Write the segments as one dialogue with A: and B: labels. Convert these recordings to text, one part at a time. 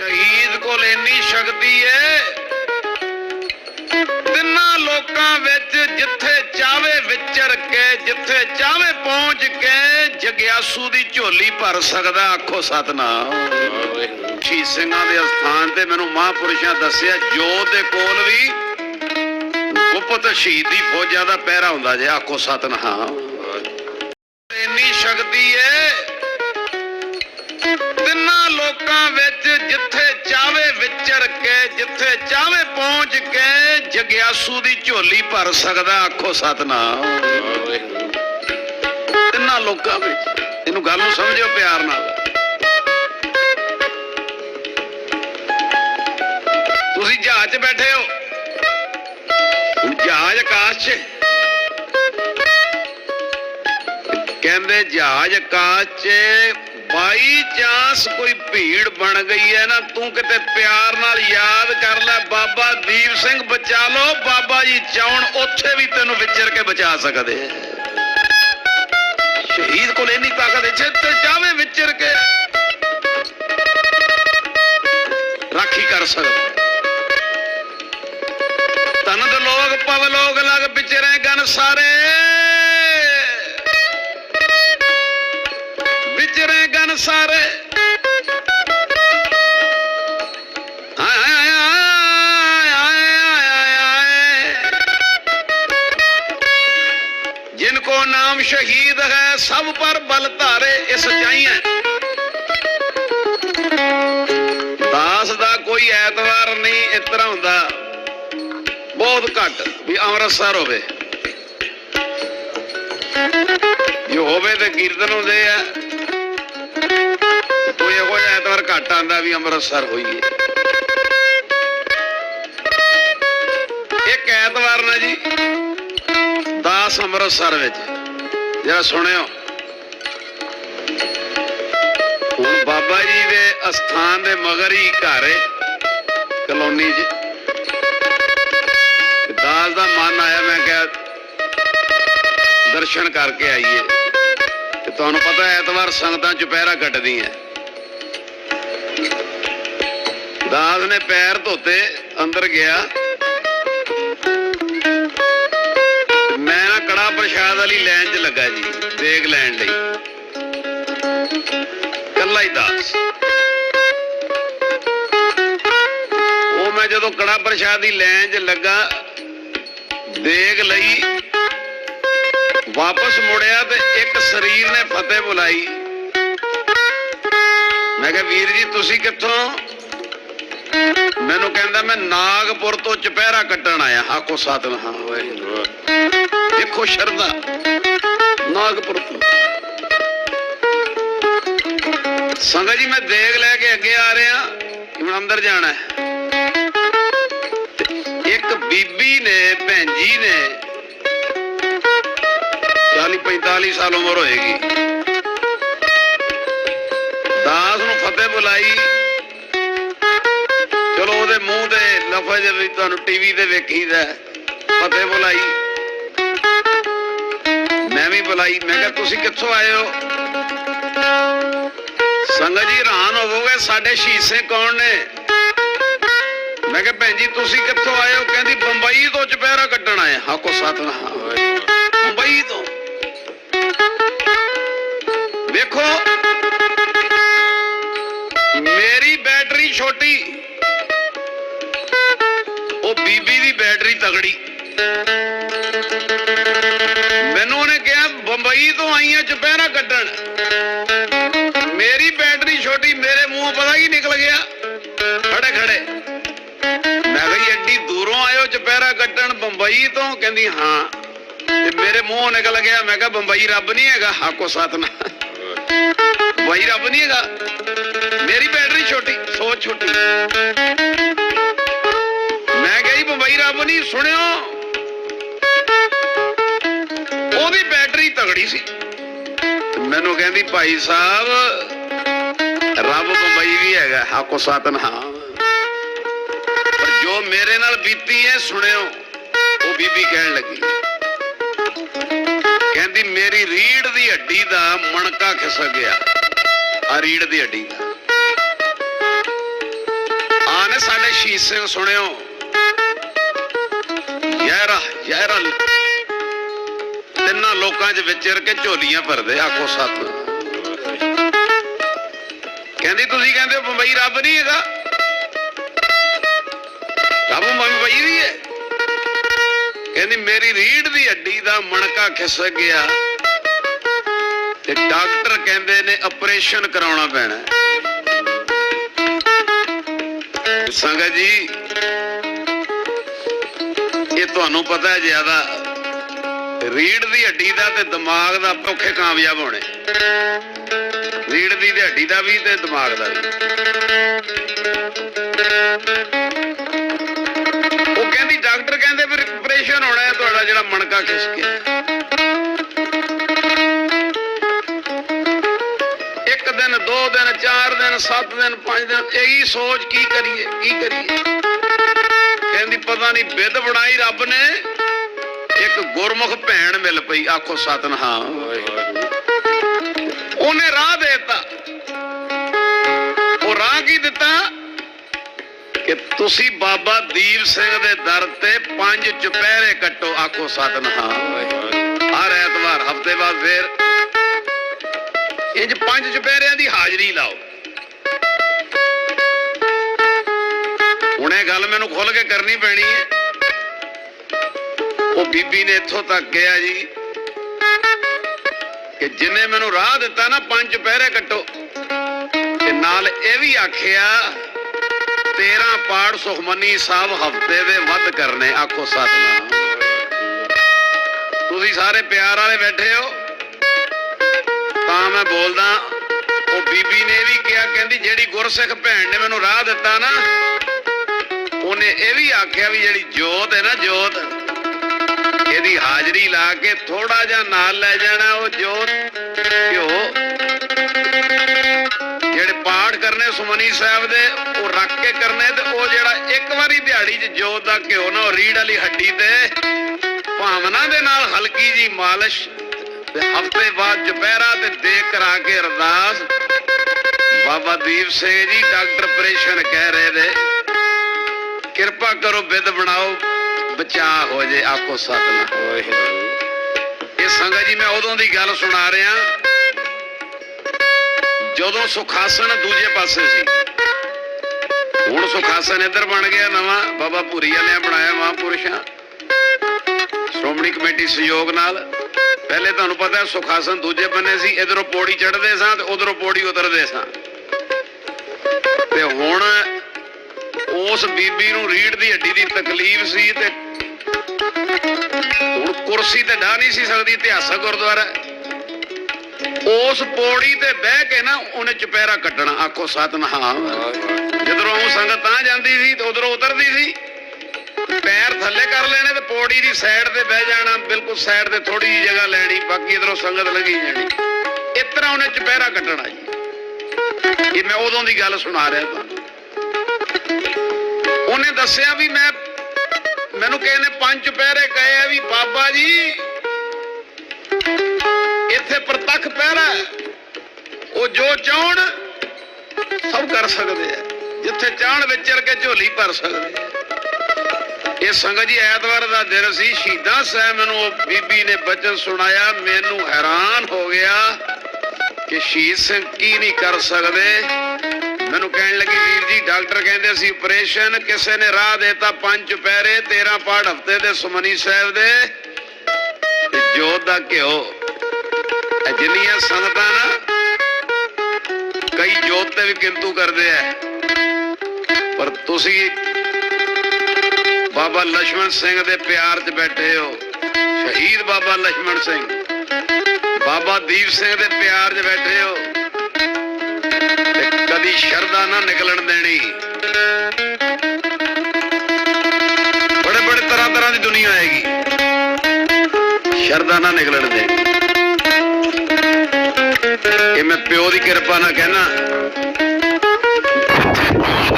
A: ਸ਼ਹੀਦ ਕੋਲ ਇੰਨੀ ਸ਼ਕਤੀ ਏ। ਤਿੰਨਾਂ ਲੋਕਾਂ ਵਿੱਚ ਜਿੱਥੇ ਚਾਵੇ ਵਿਚਰ ਕੇ, ਜਿੱਥੇ ਚਾਵੇ ਪਹੁੰਚ ਕੇ, ਜਗਿਆਸੂ ਦੀ ਝੋਲੀ ਭਰ ਸਕਦਾ, ਆਖੋ ਸਤਨਾਮ। ਸ਼ਹੀਦ ਸਿੰਘਾਂ ਦੇ ਅਸਥਾਨ ਤੇ ਮੈਨੂੰ ਮਹਾਂਪੁਰਸ਼ਾਂ ਦੱਸਿਆ ਜੋਤ ਦੇ ਕੋਲ ਵੀ ਗੁਪਤ ਸ਼ਹੀਦੀ ਫੌਜਾਂ ਦਾ ਪਹਿਰਾ ਹੁੰਦਾ ਜੇ, ਆਖੋ ਸਤਨਾਮ। ਇੰਨੀ ਸ਼ਕਤੀ ਹੈ ਲੋਕਾਂ ਵਿੱਚ ਜਿੱਥੇ ਚਾਵੇ ਵਿਚਰ ਕੇ, ਜਿੱਥੇ ਚਾਵੇ ਪਹੁੰਚ ਕੇ, ਜਗਿਆਸੂ ਦੀ ਝੋਲੀ ਭਰ ਸਕਦਾ, ਆਖੋ ਸਤਨਾਮ। ਤਿੰਨਾਂ ਲੋਕਾਂ ਵਿੱਚ। ਇਹਨੂੰ ਗੱਲ ਨੂੰ ਸਮਝਿਓ ਪਿਆਰ ਨਾਲ। ਤੁਸੀਂ ਜਹਾਜ਼ 'ਚ ਬੈਠੇ ਹੋ। ਜਹਾਜ਼ ਆਕਾਸ਼ 'ਚ। ਕਹਿੰਦੇ ਜਹਾਜ਼ ਆਕਾਸ਼ 'ਚ ਬਾਈ, ਚਾਂਸ ਕੋਈ ਭੀੜ ਬਣ ਗਈ ਹੈ ਨਾ, ਤੂੰ ਕਿਤੇ ਪਿਆਰ ਨਾਲ ਯਾਦ ਕਰ ਲੈ। ਬਾਬਾ ਦੀਪ ਸਿੰਘ, ਬਚਾ ਲੋ ਬਾਬਾ ਜੀ ਚਾਉਣ, ਉੱਥੇ ਵੀ ਤੈਨੂੰ ਵਿਚਰ ਕੇ ਬਚਾ ਸਕਦੇ ਸ਼ਹੀਦ ਕੋਲ ਇੰਨੀ ਤਾਕਤ ਹੈ ਜਿੱਥੇ ਚਾਵੇ ਵਿਚਰ ਕੇ। ਰਾਖੀ ਕਰ ਸਕਦਾ। ਤਨ ਦੇ ਲੋਕ, ਪਵ ਲੋਕ ਲਗ ਵਿਚਰੇ ਗਨ ਸਾਰੇ। ਸਰ ਜਿਨਕੋ ਨਾਮ ਸ਼ਹੀਦ ਹੈ, ਸਭ ਪਰ ਬਲ ਧਾਰੇ ਇਸ ਸਚਾਈ ਹੈ ਦਾਸ ਦਾ ਕੋਈ ਐਤਵਾਰ ਨਹੀਂ, ਇਸ ਤਰ੍ਹਾਂ ਹੁੰਦਾ। ਬਹੁਤ ਘੱਟ ਵੀ ਅੰਮ੍ਰਿਤਸਰ ਹੋਵੇ। ਜੋ ਹੋਵੇ ਤੇ ਕੀਰਤਨ ਹੁੰਦੇ ਆ। ਕੋਈ ਇਹੋ ਐਤਵਾਰ ਘੱਟ ਆਂਦਾ ਵੀ ਅੰਮ੍ਰਿਤਸਰ ਹੋਈਏ। ਇੱਕ ਐਤਵਾਰ ਨਾ ਜੀ, ਦਾਸ ਅੰਮ੍ਰਿਤਸਰ ਵਿੱਚ। ਜਿਹੜਾ ਸੁਣਿਓ। ਹੁਣ ਬਾਬਾ ਜੀ ਦੇ ਅਸਥਾਨ ਦੇ ਮਗਰ ਹੀ ਘਰ ਹੈ ਕਲੋਨੀ 'ਚ ਦਾਸ ਦਾ ਮਨ ਆਇਆ, ਮੈਂ ਕਿਹਾ ਦਰਸ਼ਨ ਕਰਕੇ ਆਈਏ। ਤੇ ਤੁਹਾਨੂੰ ਪਤਾ ਐਤਵਾਰ ਸੰਗਤਾਂ ਚੁਪਹਿਰਾ ਕੱਟਦੀਆਂ। ਦਾਸ ਨੇ ਪੈਰ ਧੋਤੇ, ਅੰਦਰ ਗਿਆ। ਮੈਂ ਨਾ ਕੜਾ ਪ੍ਰਸ਼ਾਦ ਵਾਲੀ ਲਾਈਨ 'ਚ ਲੱਗਾ ਜੀ, ਦੇਗ ਲੈਣ ਲਈ। ਕੱਲਾ ਹੀ ਦਾਸ। ਉਹ ਮੈਂ ਜਦੋਂ ਕੜਾ ਪ੍ਰਸ਼ਾਦ ਦੀ ਲਾਈਨ 'ਚ ਲੱਗਾ, ਦੇਗ ਲਈ, ਵਾਪਸ ਮੁੜਿਆ ਤੇ ਇੱਕ ਸਰੀਰ ਨੇ ਫਤਿਹ ਬੁਲਾਈ। ਮੈਂ ਕਿਹਾ, ਵੀਰ ਜੀ, ਤੁਸੀਂ ਕਿੱਥੋਂ? ਮੈਨੂੰ ਕਹਿੰਦਾ ਮੈਂ ਨਾਗਪੁਰ ਤੋਂ ਚਪਹਿਰਾ ਕੱਟਣ ਆਇਆ। ਹਾਕੋ ਸਾਧਨ, ਹਾਂ ਦੇਖੋ ਸ਼ਰਧਾ, ਨਾਗਪੁਰ ਤੋਂ। ਸੰਗਤ ਜੀ, ਮੈਂ ਦੇਗ ਲੈ ਕੇ ਅੱਗੇ ਆ ਰਿਹਾ ਹੁਣ ਅੰਦਰ ਜਾਣਾ ਇੱਕ ਬੀਬੀ ਨੇ, ਭੈਣ ਜੀ ਨੇ 40 45 ਸਾਲ ਉਮਰ ਹੋਏਗੀ। ਦਾਸ ਨੂੰ ਫਤਿਹ ਬੁਲਾਈ। ਚਲੋ ਉਹਦੇ ਮੂੰਹ ਤੇ ਲਫ਼ਜ਼ ਵੀ ਤੁਹਾਨੂੰ ਟੀਵੀ ਤੇ ਵੇਖੀਦਾ ਹੈ। ਬੁਲਾਈ। ਮੈਂ ਵੀ ਬੁਲਾਈ, ਮੈਂ ਕਿਹਾ, ਤੁਸੀਂ ਕਿੱਥੋਂ ਆਏ ਹੋ? ਸੰਗਤ ਜੀ ਹੈਰਾਨ ਹੋਵੋਗੇ ਸਾਡੇ ਸ਼ੀਸੇ ਕੌਣ ਨੇ? ਮੈਂ ਕਿਹਾ, ਭੈਣ ਜੀ, ਤੁਸੀਂ ਕਿੱਥੋਂ ਆਏ ਹੋ? ਕਹਿੰਦੀ, ਬੰਬਈ ਤੋਂ ਚੁਪਹਿਰਾ ਕੱਟਣ ਆਏ ਹਾਂ। ਹਾਕੋ ਸਤਨਾਮ ਬੰਬਈ ਤੋਂ। ਬੈਟਰੀ ਮੈਨੂੰ ਉਹਨੇ ਕਿਹਾ, ਬੰਬਈ ਤੋਂ ਆਈਆਂ ਚੁਪਹਿਰਾ ਕੱਢਣ। ਮੇਰੀ ਬੈਟਰੀ ਛੋਟੀ, ਮੇਰੇ ਮੂੰਹੋਂ ਪਤਾ ਕੀ ਨਿਕਲ ਗਿਆ। ਖੜੇ ਖੜੇ। ਮੈਂ ਕਿਹਾ ਜੀ, ਐਡੀ ਦੂਰੋਂ ਆਇਓ ਚੁਪਹਿਰਾ ਕੱਟਣ ਬੰਬਈ ਤੋਂ? ਕਹਿੰਦੀ, ਹਾਂ। ਤੇ ਮੇਰੇ ਮੂੰਹ ਨਿਕਲ ਗਿਆ। ਮੈਂ ਕਿਹਾ, ਬੰਬਈ ਰੱਬ ਨਹੀਂ ਹੈਗਾ, ਹਾਕੋ ਸਤਨਾ ਬੰਬਈ ਰੱਬ ਨਹੀਂ ਹੈਗਾ। ਮੇਰੀ ਬੈਟਰੀ ਛੋਟੀ, ਸੋਚ ਛੋਟੀ। ਕਿਹਾ ਸੁਣਿਓ। ਉਹਦੀ ਬੈਟਰੀ ਤਗੜੀ ਸੀ। ਮੈਨੂੰ ਕਹਿੰਦੀ, ਭਾਈ ਸਾਹਿਬ, ਰੱਬ ਬੰਬਈ ਵੀ ਹੈਗਾ, ਹਾਕੋ ਸਤਨ ਹਾਂ ਪਰ ਜੋ ਮੇਰੇ ਨਾਲ ਬੀਤੀ ਹੈ, ਸੁਣਿਓ, ਉਹ ਬੀਬੀ ਕਹਿਣ ਲੱਗੀ। ਕਹਿੰਦੀ, ਮੇਰੀ ਰੀੜ ਦੀ ਹੱਡੀ ਦਾ ਮਣਕਾ ਖਿਸਕ ਗਿਆ। ਆ ਰੀੜ ਦੀ ਹੱਡੀ ਦਾ। ਆਨੇ ਸ਼ਹੀਦ ਸਿੰਘ ਸੁਣਿਓ। ਯਾਰਾ ਯਾਰਾ ਤਿੰਨਾਂ ਲੋਕਾਂ 'ਚ ਵਿਚਰ ਕੇ ਝੋਲੀਆਂ ਭਰਦੇ, ਆਖੋ ਸੱਤ ਕਹਿੰਦੀ, ਤੁਸੀਂ ਕਹਿੰਦੇ ਹੋ ਬੰਬਈ ਰੱਬ ਨਹੀਂ ਹੈਗਾ? ਰੱਬ ਬੰਬਈ ਦੀ ਹੈ। ਕਹਿੰਦੀ, ਮੇਰੀ ਰੀੜ ਦੀ ਹੱਡੀ ਦਾ ਮਣਕਾ ਖਿਸਕ ਗਿਆ। ਤੇ ਡਾਕਟਰ ਕਹਿੰਦੇ ਨੇ ਆਪਰੇਸ਼ਨ ਕਰਾਉਣਾ ਪੈਣਾ। ਸੰਗਤ ਜੀ ਇਹ ਤੁਹਾਨੂੰ ਪਤਾ ਹੈ ਜ਼ਿਆਦਾ। ਰੀੜ ਦੀ ਹੱਡੀ ਦਾ ਤੇ ਦਿਮਾਗ ਦਾ ਔਖੇ ਕਾਮਯਾਬ ਹੋਣੇ। ਰੀੜ ਦੀ ਹੱਡੀ ਦਾ ਵੀ ਤੇ ਦਿਮਾਗ ਦਾ ਵੀ। ਉਹ ਕਹਿੰਦੀ, ਡਾਕਟਰ ਕਹਿੰਦੇ ਫਿਰ ਆਪਰੇਸ਼ਨ ਹੋਣਾ ਹੈ, ਤੁਹਾਡਾ ਜਿਹੜਾ ਮਣਕਾ ਖਿਸਕਿਆ ਇੱਕ ਦਿਨ, ਦੋ ਦਿਨ, ਚਾਰ ਦਿਨ, ਸੱਤ ਦਿਨ, ਪੰਜ ਦਿਨ, ਇਹੀ ਸੋਚ ਕੀ ਕਰੀਏ ਕੀ ਕਰੀਏ? ਪਤਾ ਨਹੀਂ ਵਿਧ ਬਣਾਈ ਰੱਬ ਨੇ। ਇੱਕ ਗੁਰਮੁਖ ਭੈਣ ਮਿਲ ਪਈ, ਆਖੋ ਸਤਨਾਮ। ਉਹਨੇ ਰਾਹ ਦੇਤਾ। ਉਹ ਰਾਹ ਕੀ ਦਿੱਤਾ? ਕਿ ਤੁਸੀਂ ਬਾਬਾ ਦੀਪ ਸਿੰਘ ਦੇ ਦਰ ਤੇ ਪੰਜ ਚੁਪਹਿਰੇ ਕੱਟੋ, ਆਖੋ ਸਤਨਾਮ। ਹਰ ਐਤਵਾਰ, ਹਫ਼ਤੇ ਬਾਅਦ ਫੇਰ। ਇੰਜ ਪੰਜ ਚੁਪਹਿਰਿਆਂ ਦੀ ਹਾਜ਼ਰੀ ਲਾਓ। ਹੁਣ ਇਹ ਗੱਲ ਮੈਨੂੰ ਖੁੱਲ ਕੇ ਕਰਨੀ ਪੈਣੀ ਹੈ। ਉਹ ਬੀਬੀ ਨੇ ਇੱਥੋਂ ਤੱਕ ਕਿਹਾ ਜੀ ਕਿ ਜਿਨੇ ਮੈਨੂੰ ਰਾਹ ਦਿੱਤਾ ਨਾ ਪੰਜ ਪਹਿਰੇ ਕੱਟੋ, ਤੇ ਨਾਲ ਇਹ ਵੀ ਆਖਿਆ 13 ਪਾੜ ਸੁਖਮਨੀ ਸਾਹਿਬ ਹਫ਼ਤੇ ਦੇ ਵੱਧ ਕਰਨੇ, ਆਖੋ ਸਤਨਾਮ। ਤੁਸੀਂ ਸਾਰੇ ਪਿਆਰ ਵਾਲੇ ਬੈਠੇ ਹੋ, ਤਾਂ ਮੈਂ ਬੋਲਦਾ, ਉਹ ਬੀਬੀ ਨੇ ਵੀ ਕਿਹਾ, ਕਹਿੰਦੀ ਜਿਹੜੀ ਗੁਰਸਿੱਖ ਭੈਣ ਨੇ ਮੈਨੂੰ ਰਾਹ ਦਿੱਤਾ ਨਾ ਉਹਨੇ ਇਹ ਵੀ ਆਖਿਆ ਵੀ ਜਿਹੜੀ ਜੋਤ ਹੈ ਨਾ ਜੋਤ, ਇਹਦੀ ਹਾਜ਼ਰੀ ਲਾ ਕੇ ਥੋੜਾ ਜਿਹਾ ਨਾਲ ਲੈ ਜਾਣਾ ਉਹ ਜੋਤ। ਘਿਓ ਜਿਹੜੇ ਪਾਠ ਕਰਨੇ ਸੁਮਨੀ ਸਾਹਿਬ ਦੇ, ਉਹ ਰੱਖ ਕੇ ਕਰਨੇ ਤੇ ਉਹ ਜਿਹੜਾ ਇੱਕ ਵਾਰੀ ਦਿਹਾੜੀ 'ਚ ਜੋਤ ਦਾ ਘਿਓ ਨਾ, ਉਹ ਰੀੜ ਵਾਲੀ ਹੱਡੀ ਤੇ ਭਾਵਨਾ ਦੇ ਨਾਲ ਹਲਕੀ ਜੀ ਮਾਲਿਸ਼ ਤੇ ਹਫ਼ਤੇ ਬਾਅਦ ਦੁਪਹਿਰਾ ਤੇ ਦੇਖ ਕਰਾ ਕੇ ਅਰਦਾਸ। ਬਾਬਾ ਦੀਪ ਸਿੰਘ ਜੀ ਡਾਕਟਰ ਪ੍ਰੇਸ਼ਨ ਕਹਿ ਰਹੇ ਨੇ। ਕਿਰਪਾ ਕਰੋ ਵਿਦ ਬਣਾਓ ਬਚਾ ਹੋ ਜੇ ਆਪਕੋ ਸਤਨਾਮ ਇਹ ਸੰਗਤ ਜੀ ਮੈਂ ਉਦੋਂ ਦੀ ਗੱਲ ਸੁਣਾ ਰਿਹਾ। ਜਦੋਂ ਸੁਖਾਸਨ ਦੂਜੇ ਪਾਸੇ ਸੀ। ਹੁਣ ਸੁਖਾਸਨ ਇੱਧਰ ਬਣ ਗਿਆ ਨਵਾਂ ਬਾਬਾ ਭੂਰੀ ਵਾਲਿਆਂ ਬਣਾਇਆ ਮਹਾਂਪੁਰਸ਼ਾਂ। ਸ਼੍ਰੋਮਣੀ ਕਮੇਟੀ ਸਹਿਯੋਗ ਨਾਲ। ਪਹਿਲੇ ਤੁਹਾਨੂੰ ਪਤਾ ਹੈ ਸੁਖਾਸਨ ਦੂਜੇ ਬੰਨੇ ਸੀ ਇਧਰੋਂ ਪੌੜੀ ਚੜ੍ਹਦੇ ਸਾਂ ਤੇ ਉਧਰੋਂ ਪੌੜੀ ਉਤਰਦੇ ਸਾਂ। ਤੇ ਹੁਣ ਉਸ ਬੀਬੀ ਨੂੰ ਰੀੜ ਦੀ ਹੱਡੀ ਦੀ ਤਕਲੀਫ ਸੀ ਤੇ ਹੁਣ ਕੁਰਸੀ ਤੇ ਡਾ ਨਹੀਂ ਸੀ ਸਕਦੀ, ਇਤਿਹਾਸਕ ਗੁਰਦੁਆਰਾ ਉਸ ਪੌੜੀ ਤੇ ਬਹਿ ਕੇ ਨਾ ਉਹਨੇ ਚੁਪਹਿਰਾ ਕੱਟਣਾ, ਆਖੋ ਸਤਨਾਮ। ਜਿੱਧਰੋਂ ਉਹ ਸੰਗਤ ਤਾਂ ਜਾਂਦੀ ਸੀ ਤੇ ਉਧਰੋਂ ਉਤਰਦੀ ਸੀ। ਪੈਰ ਥੱਲੇ ਕਰ ਲੈਣੇ ਤੇ ਪੌੜੀ ਦੀ ਸਾਈਡ ਤੇ ਬਹਿ ਜਾਣਾ, ਬਿਲਕੁਲ ਸਾਈਡ ਤੇ ਥੋੜੀ ਜਿਹੀ ਜਗ੍ਹਾ ਲੈਣੀ, ਬਾਕੀ ਇਧਰੋਂ ਸੰਗਤ ਲੱਗੀ ਜਾਣੀ। ਇਸ ਤਰ੍ਹਾਂ ਉਹਨੇ ਚੁਪਹਿਰਾ ਕੱਟਣਾ ਜੀ। ਇਹ ਮੈਂ ਉਦੋਂ ਦੀ ਗੱਲ ਸੁਣਾ ਰਿਹਾ। ਤਾਂ ਉਹਨੇ ਦੱਸਿਆ ਵੀ ਮੈਂ, ਮੈਨੂੰ ਕਿਸੇ ਨੇ ਪੰਜ ਚੁਪਹਿਰੇ ਕਹੇ ਆ ਵੀ ਬਾਬਾ ਜੀ, ਇੱਥੇ ਪ੍ਰਤੱਖ ਪਹਿਰਾ ਉਹ ਜੋ ਚਾਹਣ, ਸਭ ਕਰ ਸਕਦੇ ਆ। ਜਿੱਥੇ ਚਾਹਣ ਵਿਚਰ ਕੇ ਝੋਲੀ ਭਰ ਸਕਦੇ ਆ। ਇਹ ਸੰਗਤ ਜੀ, ਐਤਵਾਰ ਦਾ ਦਿਨ ਸੀ, ਸ਼ਹੀਦਾਂ ਸਾਹਿਬ ਮੈਨੂੰ ਬੀਬੀ ਨੇ ਬਚਨ ਸੁਣਾਇਆ। ਮੈਨੂੰ ਹੈਰਾਨ ਹੋ ਗਿਆ ਕਿ ਸ਼ਹੀਦ ਸਿੰਘ ਕੀ ਨਹੀਂ ਕਰ ਸਕਦੇ। ਮੈਨੂੰ ਕਹਿਣ ਲੱਗੇ, ਵੀਰ ਜੀ, ਡਾਕਟਰ ਕਹਿੰਦੇ ਸੀ ਆਪਰੇਸ਼ਨ ਕਿਸੇ ਨੇ ਰਾਹ ਦੇਤਾ ਪੰਜ ਪੈਰੇ 13 ਪਾੜ ਹਫ਼ਤੇ ਦੇ ਸੁਮਨੀ ਸਾਹਿਬ ਦੇ। ਤੇ ਜੋਤ ਦਾ ਘਿਓ। ਜਿੰਨੀਆਂ ਸੰਗਤਾਂ ਨਾ, ਕਈ ਜੋਤ ਤੇ ਵੀ ਕਿੰਤੂ ਕਰਦੇ ਆ। ਪਰ ਤੁਸੀਂ ਬਾਬਾ ਲక్ష్మణ ਸਿੰਘ ਦੇ ਪਿਆਰ 'ਚ ਬੈਠੇ ਹੋ। ਸ਼ਹੀਦ ਬਾਬਾ ਲక్ష్మణ ਸਿੰਘ। ਬਾਬਾ ਦੀਪ ਸਿੰਘ ਦੇ ਪਿਆਰ 'ਚ ਬੈਠੇ ਹੋ। ਤੇ ਸ਼ਰਧਾ ਨਾ ਨਿਕਲਣ ਦੇਣੀ। ਬੜੇ ਬੜੇ ਤਰ੍ਹਾਂ ਤਰ੍ਹਾਂ ਦੀ ਦੁਨੀਆ ਆਏਗੀ ਸ਼ਰਧਾ ਨਾ ਨਿਕਲਣ ਦੇਣੀ। ਇਹ ਮੈਂ ਪਿਓ ਦੀ ਕਿਰਪਾ ਨਾਲ ਕਹਿਣਾ।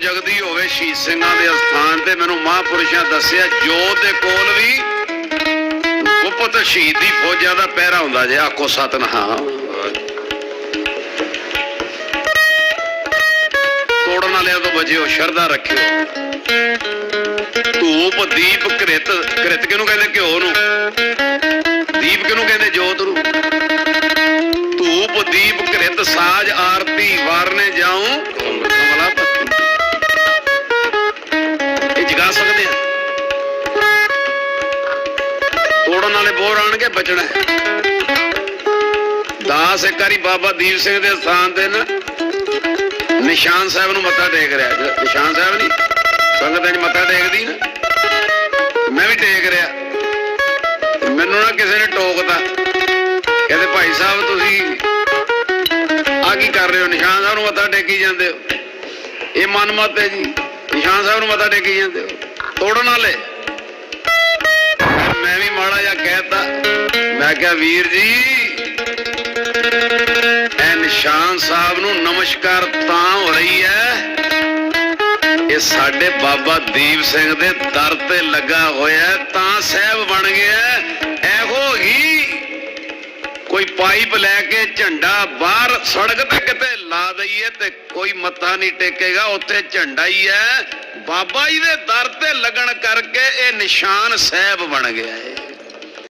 A: ਜਗਦੀ ਹੋਵੇ ਸ਼ਹੀਦ ਸਿੰਘਾਂ ਦੇ ਅਸਥਾਨ ਤੇ। ਮੈਨੂੰ ਮਹਾਂਪੁਰਸ਼ਾਂ ਦੱਸਿਆ, ਜੋਤ ਦੇ ਕੋਲ ਵੀ ਗੁਪਤ ਸ਼ਹੀਦੀ ਫੌਜਾਂ ਦਾ ਪਹਿਰਾ ਹੁੰਦਾ ਜੇ, ਆਖੋ ਸਤਨਾਮ। ਤੋੜਨ ਸ਼ਰਧਾ ਰੱਖਿਓ ਧੂਪ ਦੀਪ ਕ੍ਰਿਤ ਕ੍ਰਿਤ ਕਿਹਨੂੰ ਕਹਿੰਦੇ? ਘਿਓ ਨੂੰ। ਦੀਪ ਕਿਹਨੂੰ ਕਹਿੰਦੇ? ਜੋਤ ਨੂੰ। ਧੂਪ ਦੀਪ ਕ੍ਰਿਤ ਸਾਜ ਆਰਤੀ, ਵਾਰਨੇ ਜਾਉ। ਕਮਲਾ ਪਤੀ ਇਹ ਜਗਾ ਸਕਦੇ ਆ। ਤੋੜਨ ਵਾਲੇ ਬੋਰ ਆਣਗੇ, ਬਚਣਾ। ਦਾਸ ਇੱਕ ਵਾਰੀ ਬਾਬਾ ਦੀਪ ਸਿੰਘ ਦੇ ਸਥਾਨ ਤੇ ਨਾ ਨਿਸ਼ਾਨ ਸਾਹਿਬ ਨੂੰ ਮੱਥਾ ਟੇਕ ਰਿਹਾ। ਨਿਸ਼ਾਨ ਸਾਹਿਬ ਨਹੀਂ, ਸੰਗਤ ਇੰਜ ਮੱਥਾ ਟੇਕਦੀ ਨਾ। ਮੈਂ ਵੀ ਟੇਕ ਰਿਹਾ। ਮੈਨੂੰ ਨਾ ਕਿਸੇ ਨੇ ਟੋਕਤਾ। ਕਹਿੰਦੇ, ਭਾਈ ਸਾਹਿਬ, ਤੁਸੀਂ ਆ ਕੀ ਕਰ ਰਹੇ ਹੋ? ਨਿਸ਼ਾਨ ਸਾਹਿਬ ਨੂੰ ਮੱਥਾ ਟੇਕੀ ਜਾਂਦੇ ਹੋ। ਇਹ ਮਨਮਤ ਹੈ ਜੀ। ਨਿਸ਼ਾਨ ਸਾਹਿਬ ਨੂੰ ਮੱਥਾ ਟੇਕੀ ਜਾਂਦੇ ਹੋ। ਤੋੜਨ ਵਾਲੇ। ਮੈਂ ਵੀ ਮਾੜਾ ਜਿਹਾ ਕਹਿਤਾ। ਮੈਂ ਕਿਹਾ, ਵੀਰ ਜੀ ਨਿਸ਼ਾਨ ਸਾਹਿਬ ਨੂੰ ਨਮਸਕਾਰ ਤਾਂ ਹੋ ਰਹੀ ਹੈ ਇਹ ਸਾਡੇ ਬਾਬਾ ਦੀਪ ਸਿੰਘ ਦੇ ਦਰ ਤੇ ਲੱਗਾ ਹੋਇਆ ਤਾਂ ਸਾਹਿਬ ਬਣ ਗਿਆ ਇਹੋ ਹੀ ਕੋਈ ਪਾਈਪ ਲੈ ਕੇ ਝੰਡਾ ਬਾਹਰ ਸੜਕ ਤੇ ਕਿਤੇ ਲਾ ਦਈਏ ਤੇ ਕੋਈ ਮੱਥਾ ਨਹੀਂ ਟੇਕੇਗਾ, ਉੱਥੇ ਝੰਡਾ ਹੀ ਹੈ। ਬਾਬਾ ਜੀ ਦੇ ਦਰ ਤੇ ਲੱਗਣ ਕਰਕੇ ਇਹ ਨਿਸ਼ਾਨ ਸਾਹਿਬ ਬਣ ਗਿਆ ਹੈ।